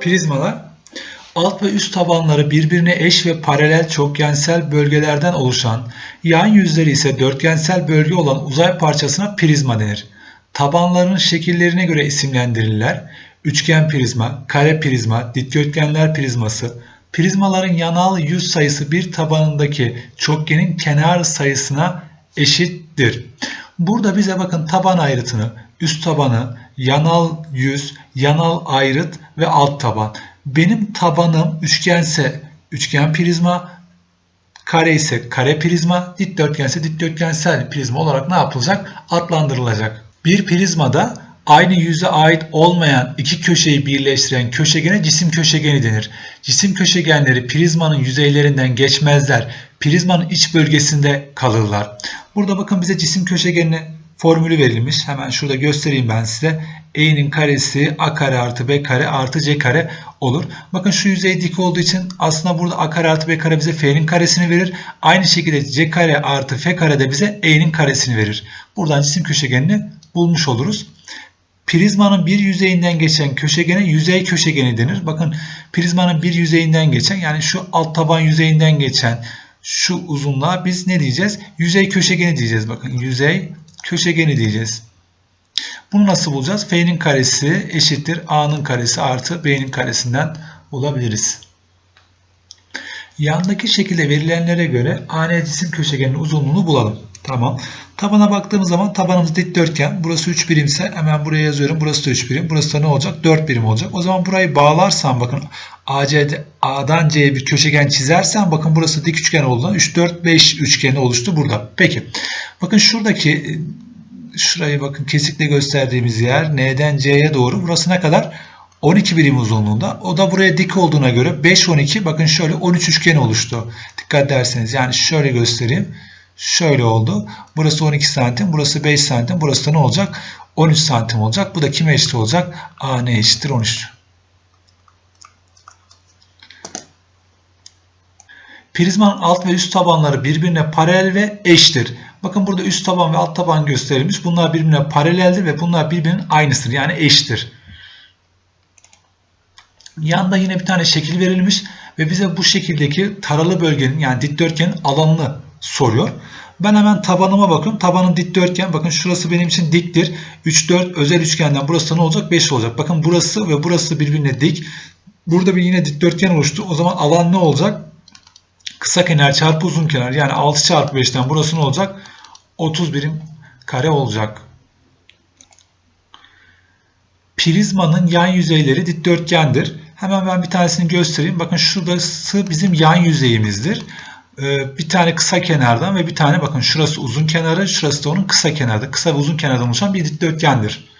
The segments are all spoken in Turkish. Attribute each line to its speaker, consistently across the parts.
Speaker 1: Prizmalar alt ve üst tabanları birbirine eş ve paralel çokgensel bölgelerden oluşan, yan yüzleri ise dörtgensel bölge olan uzay parçasına prizma denir. Tabanlarının şekillerine göre isimlendirirler. Üçgen prizma, kare prizma, dikdörtgenler prizması. Prizmaların yanal yüz sayısı bir tabanındaki çokgenin kenar sayısına eşittir. Burada bize bakın taban ayrıtını, üst tabanı, yanal yüz, yanal ayrıt ve alt taban. Benim tabanım üçgense üçgen prizma, kare ise kare prizma, dikdörtgense dikdörtgensel prizma olarak ne yapılacak? Adlandırılacak. Bir prizmada aynı yüze ait olmayan iki köşeyi birleştiren köşegene cisim köşegeni denir. Cisim köşegenleri prizmanın yüzeylerinden geçmezler. Prizmanın iç bölgesinde kalırlar. Burada bakın bize cisim köşegenini formülü verilmiş. Hemen şurada göstereyim ben size. E'nin karesi A kare artı B kare artı C kare olur. Bakın şu yüzey dik olduğu için aslında burada A kare artı B kare bize F'nin karesini verir. Aynı şekilde C kare artı F kare de bize E'nin karesini verir. Buradan cisim köşegenini bulmuş oluruz. Prizmanın bir yüzeyinden geçen köşegene yüzey köşegeni denir. Bakın prizmanın bir yüzeyinden geçen yani şu alt taban yüzeyinden geçen şu uzunluğa biz ne diyeceğiz? Yüzey köşegeni diyeceğiz. Bakın yüzey köşegeni diyeceğiz. Bunu nasıl bulacağız? F'nin karesi eşittir A'nın karesi artı B'nin karesinden bulabiliriz. Yandaki şekilde verilenlere göre AN cisim köşegeninin uzunluğunu bulalım. Tamam. Tabana baktığımız zaman tabanımız dikdörtgen. Burası 3 birimse hemen buraya yazıyorum. Burası da 3 birim. Burası da ne olacak? 4 birim olacak. O zaman burayı bağlarsam bakın AC'de A'dan C'ye bir köşegen çizersem bakın burası dik üçgen oldu. 3 4 5 üçgeni oluştu burada. Peki. Bakın şuradaki şurayı bakın kesikle gösterdiğimiz yer N'den C'ye doğru. Burası ne kadar? 12 birim uzunluğunda. O da buraya dik olduğuna göre 5 12 bakın şöyle 13 üçgen oluştu. Dikkat ederseniz yani şöyle göstereyim. Şöyle oldu. Burası 12 santim, burası 5 santim, burası da ne olacak? 13 santim olacak. Bu da kime eşit olacak? A ne eşittir 13. Prizmanın alt ve üst tabanları birbirine paralel ve eştir. Bakın burada üst taban ve alt taban gösterilmiş. Bunlar birbirine paraleldir ve bunlar birbirinin aynısıdır. Yani eşittir. Yanda yine bir tane şekil verilmiş ve bize bu şekildeki taralı bölgenin yani dikdörtgenin alanını soruyor. Ben hemen tabanıma bakın. Tabanın dikdörtgen. Bakın şurası benim için diktir. 3 4 özel üçgenden burası ne olacak? 5 olacak. Bakın burası ve burası birbirine dik. Burada bir yine dikdörtgen oluştu. O zaman alan ne olacak? Kısa kenar çarpı uzun kenar. Yani 6 çarpı 5'ten burası ne olacak? 30 birim kare olacak. Prizmanın yan yüzeyleri dikdörtgendir. Hemen ben bir tanesini göstereyim. Bakın şurası bizim yan yüzeyimizdir. Ee, bir tane kısa kenardan ve bir tane bakın şurası uzun kenarı, şurası da onun kısa kenarı. Kısa ve uzun kenardan oluşan bir dikdörtgendir.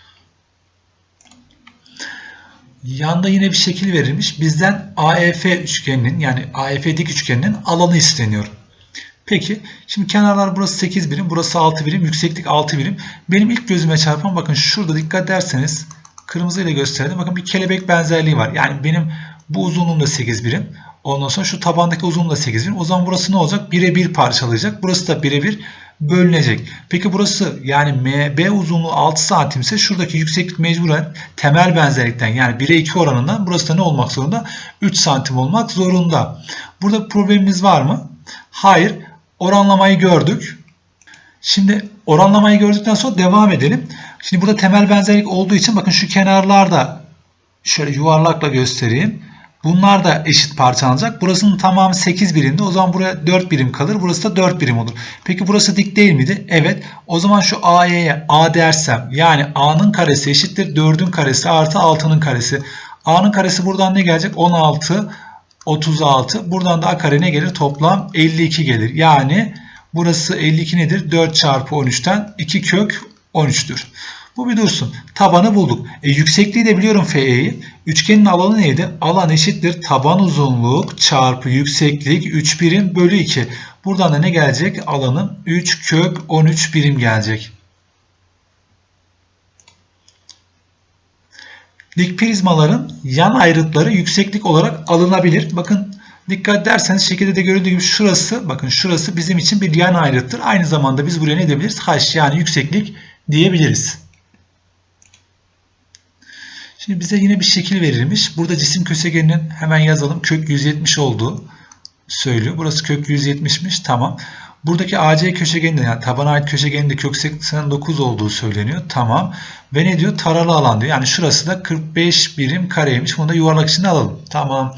Speaker 1: Yanda yine bir şekil verilmiş. Bizden AEF üçgeninin yani AEF dik üçgeninin alanı isteniyor. Peki şimdi kenarlar burası 8 birim, burası 6 birim, yükseklik 6 birim. Benim ilk gözüme çarpan bakın şurada dikkat ederseniz kırmızı ile gösterdim. Bakın bir kelebek benzerliği var. Yani benim bu uzunluğum da 8 birim. Ondan sonra şu tabandaki uzunluğu da 8 birim. O zaman burası ne olacak? Birebir parçalayacak. Burası da birebir bölünecek. Peki burası yani MB uzunluğu 6 santim ise şuradaki yükseklik mecburen temel benzerlikten yani 1'e 2 oranından burası da ne olmak zorunda? 3 santim olmak zorunda. Burada problemimiz var mı? Hayır. Oranlamayı gördük. Şimdi oranlamayı gördükten sonra devam edelim. Şimdi burada temel benzerlik olduğu için bakın şu kenarlarda şöyle yuvarlakla göstereyim. Bunlar da eşit parçalanacak. Burasının tamamı 8 birimdi. O zaman buraya 4 birim kalır. Burası da 4 birim olur. Peki burası dik değil miydi? Evet. O zaman şu AY'ye A dersem yani A'nın karesi eşittir 4'ün karesi artı 6'nın karesi. A'nın karesi buradan ne gelecek? 16, 36. Buradan da A kare ne gelir? Toplam 52 gelir. Yani burası 52 nedir? 4 çarpı 13'ten 2 kök 13'tür. Bu bir dursun. Tabanı bulduk. E, yüksekliği de biliyorum FE'yi. Üçgenin alanı neydi? Alan eşittir. Taban uzunluk çarpı yükseklik 3 birim bölü 2. Buradan da ne gelecek? Alanın 3 kök 13 birim gelecek. Dik prizmaların yan ayrıtları yükseklik olarak alınabilir. Bakın dikkat ederseniz şekilde de görüldüğü gibi şurası bakın şurası bizim için bir yan ayrıttır. Aynı zamanda biz buraya ne diyebiliriz? H yani yükseklik diyebiliriz. Şimdi bize yine bir şekil verilmiş. Burada cisim köşegeninin hemen yazalım kök 170 olduğu söylüyor. Burası kök 170'miş. Tamam. Buradaki AC köşegeninde yani tabana ait köşegeninde kök 89 olduğu söyleniyor. Tamam. Ve ne diyor? Taralı alan diyor. Yani şurası da 45 birim kareymiş. Bunu da yuvarlak içinde alalım. Tamam.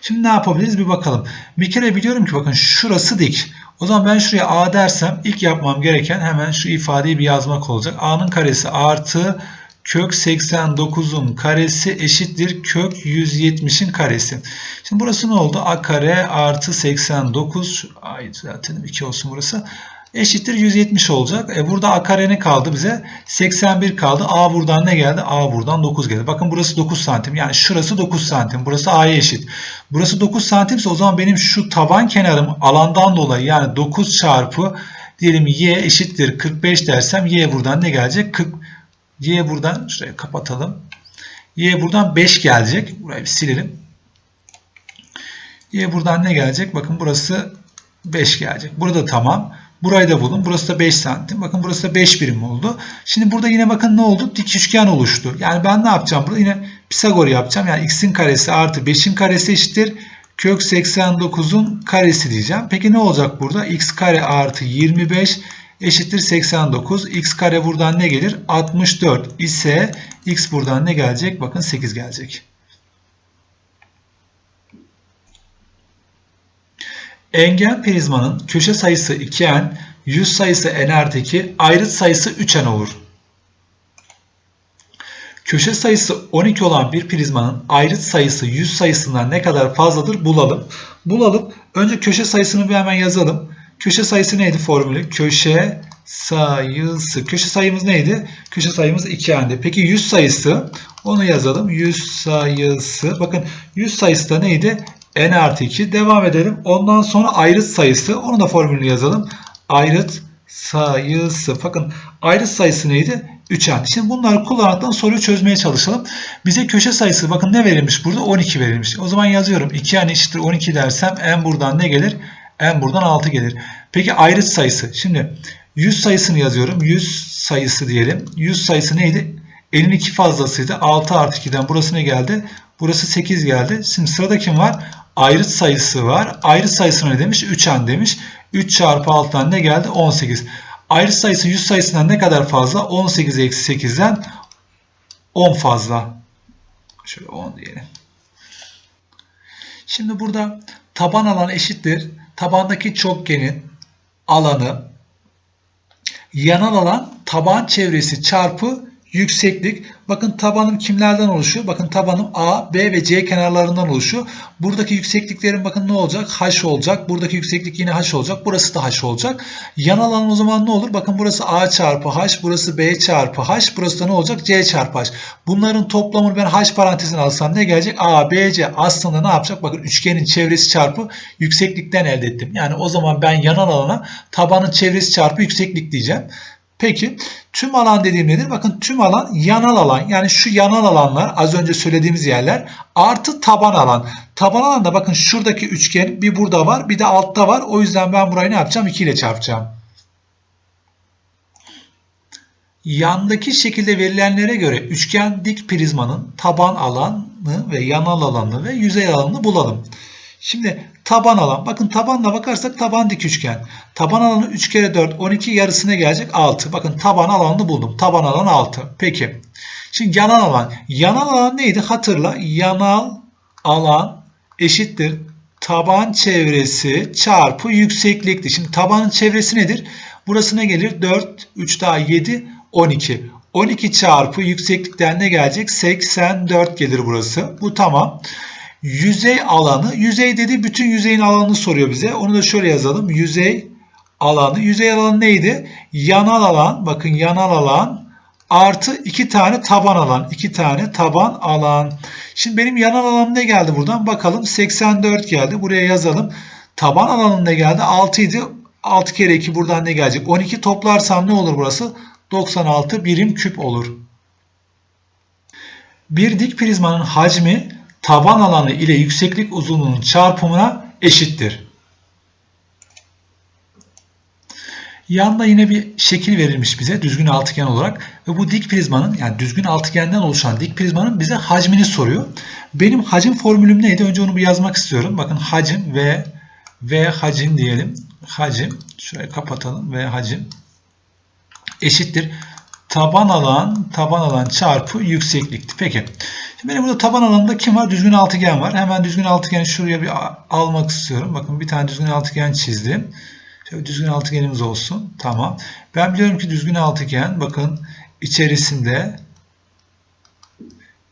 Speaker 1: Şimdi ne yapabiliriz bir bakalım. Bir kere biliyorum ki bakın şurası dik. O zaman ben şuraya A dersem ilk yapmam gereken hemen şu ifadeyi bir yazmak olacak. A'nın karesi artı kök 89'un karesi eşittir kök 170'in karesi. Şimdi burası ne oldu? A kare artı 89 ay zaten 2 olsun burası. Eşittir 170 olacak. E burada A kare ne kaldı bize? 81 kaldı. A buradan ne geldi? A buradan 9 geldi. Bakın burası 9 santim. Yani şurası 9 santim. Burası A'ya eşit. Burası 9 santimse o zaman benim şu taban kenarım alandan dolayı yani 9 çarpı diyelim y eşittir 45 dersem y buradan ne gelecek? 40 Y buradan şuraya kapatalım. Y buradan 5 gelecek. Burayı bir silelim. Y buradan ne gelecek? Bakın burası 5 gelecek. Burada tamam. Burayı da bulun. Burası da 5 santim. Bakın burası da 5 birim oldu. Şimdi burada yine bakın ne oldu? Dik üçgen oluştu. Yani ben ne yapacağım burada? Yine Pisagor yapacağım. Yani x'in karesi artı 5'in karesi eşittir. Kök 89'un karesi diyeceğim. Peki ne olacak burada? x kare artı 25 eşittir 89. X kare buradan ne gelir? 64 ise X buradan ne gelecek? Bakın 8 gelecek. Engen prizmanın köşe sayısı 2n, yüz sayısı n artı 2, ayrıt sayısı 3n olur. Köşe sayısı 12 olan bir prizmanın ayrıt sayısı 100 sayısından ne kadar fazladır bulalım. Bulalım. Önce köşe sayısını bir hemen yazalım. Köşe sayısı neydi formülü? Köşe sayısı. Köşe sayımız neydi? Köşe sayımız 2n'di. Peki 100 sayısı onu yazalım. 100 sayısı. Bakın 100 sayısı da neydi? n artı 2. Devam edelim. Ondan sonra ayrıt sayısı. Onu da formülünü yazalım. Ayrıt sayısı. Bakın ayrıt sayısı neydi? 3n. Şimdi bunları kullanaraktan soruyu çözmeye çalışalım. Bize köşe sayısı bakın ne verilmiş burada? 12 verilmiş. O zaman yazıyorum. 2n eşittir 12 dersem n buradan ne gelir? N buradan 6 gelir. Peki ayrıt sayısı. Şimdi 100 sayısını yazıyorum. 100 sayısı diyelim. 100 sayısı neydi? N'in 2 fazlasıydı. 6 artı 2'den burası ne geldi? Burası 8 geldi. Şimdi sırada kim var? Ayrıt sayısı var. Ayrıt sayısı ne demiş? 3n demiş. 3 çarpı 6'dan ne geldi? 18. Ayrıt sayısı 100 sayısından ne kadar fazla? 18 eksi 8'den 10 fazla. Şöyle 10 diyelim. Şimdi burada taban alan eşittir. Tabandaki çokgenin alanı yanal alan taban çevresi çarpı yükseklik. Bakın tabanım kimlerden oluşuyor? Bakın tabanım A, B ve C kenarlarından oluşuyor. Buradaki yüksekliklerin bakın ne olacak? H olacak. Buradaki yükseklik yine H olacak. Burası da H olacak. Yanal alan o zaman ne olur? Bakın burası A çarpı H, burası B çarpı H, burası da ne olacak? C çarpı H. Bunların toplamını ben H parantezine alsam ne gelecek? A, B, C aslında ne yapacak? Bakın üçgenin çevresi çarpı yükseklikten elde ettim. Yani o zaman ben yanal alana tabanın çevresi çarpı yükseklik diyeceğim. Peki tüm alan dediğim nedir? Bakın tüm alan yanal alan. Yani şu yanal alanlar az önce söylediğimiz yerler artı taban alan. Taban alanda bakın şuradaki üçgen bir burada var bir de altta var. O yüzden ben burayı ne yapacağım? 2 ile çarpacağım. Yandaki şekilde verilenlere göre üçgen dik prizmanın taban alanı ve yanal alanı ve yüzey alanını bulalım. Şimdi taban alan. Bakın tabanla bakarsak taban dik üçgen. Taban alanı 3 kere 4 12 yarısına gelecek 6. Bakın taban alanını buldum. Taban alan 6. Peki. Şimdi yanal alan. Yanal alan neydi? Hatırla. Yanal alan eşittir taban çevresi çarpı yükseklikti. Şimdi tabanın çevresi nedir? Burası ne gelir? 4, 3 daha 7, 12. 12 çarpı yükseklikten ne gelecek? 84 gelir burası. Bu tamam. Yüzey alanı. Yüzey dedi bütün yüzeyin alanını soruyor bize. Onu da şöyle yazalım. Yüzey alanı. Yüzey alanı neydi? Yanal alan. Bakın yanal alan artı iki tane taban alan. iki tane taban alan. Şimdi benim yanal alanım ne geldi buradan? Bakalım 84 geldi. Buraya yazalım. Taban alanım ne geldi? 6 idi. 6 kere 2 buradan ne gelecek? 12 toplarsam ne olur burası? 96 birim küp olur. Bir dik prizmanın hacmi taban alanı ile yükseklik uzunluğunun çarpımına eşittir. Yanda yine bir şekil verilmiş bize düzgün altıgen olarak ve bu dik prizmanın yani düzgün altıgenden oluşan dik prizmanın bize hacmini soruyor. Benim hacim formülüm neydi? Önce onu bir yazmak istiyorum. Bakın hacim ve v hacim diyelim. Hacim şurayı kapatalım ve hacim eşittir taban alan taban alan çarpı yükseklikti. Peki. Şimdi benim burada taban alanında kim var? Düzgün altıgen var. Hemen düzgün altıgeni şuraya bir almak istiyorum. Bakın bir tane düzgün altıgen çizdim. Şöyle düzgün altıgenimiz olsun. Tamam. Ben biliyorum ki düzgün altıgen bakın içerisinde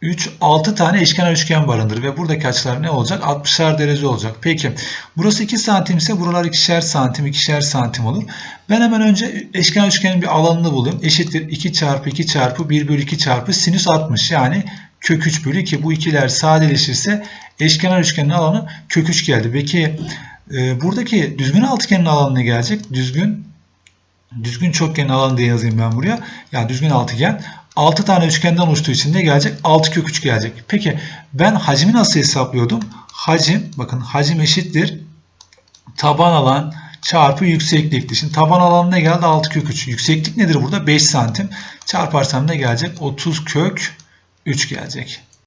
Speaker 1: 3, 6 tane eşkenar üçgen barındırır ve buradaki açılar ne olacak? 60'ar derece olacak. Peki burası 2 santim ise buralar 2'şer santim, 2'şer santim olur. Ben hemen önce eşkenar üçgenin bir alanını bulayım. Eşittir 2 çarpı 2 çarpı 1 bölü 2 çarpı sinüs 60 yani kök 3 bölü 2. Bu ikiler sadeleşirse eşkenar üçgenin alanı kök 3 geldi. Peki e, buradaki düzgün altıgenin alanı ne gelecek? Düzgün düzgün çokgenin alanı diye yazayım ben buraya. Yani düzgün altıgen 6 tane üçgenden oluştuğu için ne gelecek? 6 kök 3 gelecek. Peki ben hacmi nasıl hesaplıyordum? Hacim bakın hacim eşittir taban alan çarpı yükseklikti. Şimdi taban alan ne geldi? 6 kök 3. Yükseklik nedir burada? 5 santim. Çarparsam ne gelecek? 30 kök 3 gelecek.